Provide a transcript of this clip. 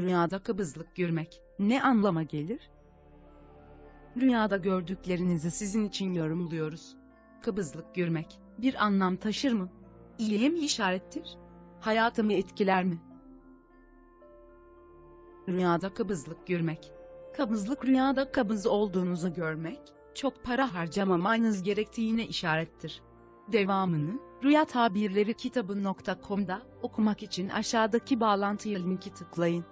Rüyada kabızlık görmek ne anlama gelir? Rüyada gördüklerinizi sizin için yorumluyoruz. Kabızlık görmek bir anlam taşır mı? İyiye mi işarettir? Hayatımı etkiler mi? Rüyada kabızlık görmek. Kabızlık rüyada kabız olduğunuzu görmek, çok para harcamamanız gerektiğine işarettir. Devamını, Rüya Tabirleri kitabı.com'da okumak için aşağıdaki bağlantıya linki tıklayın.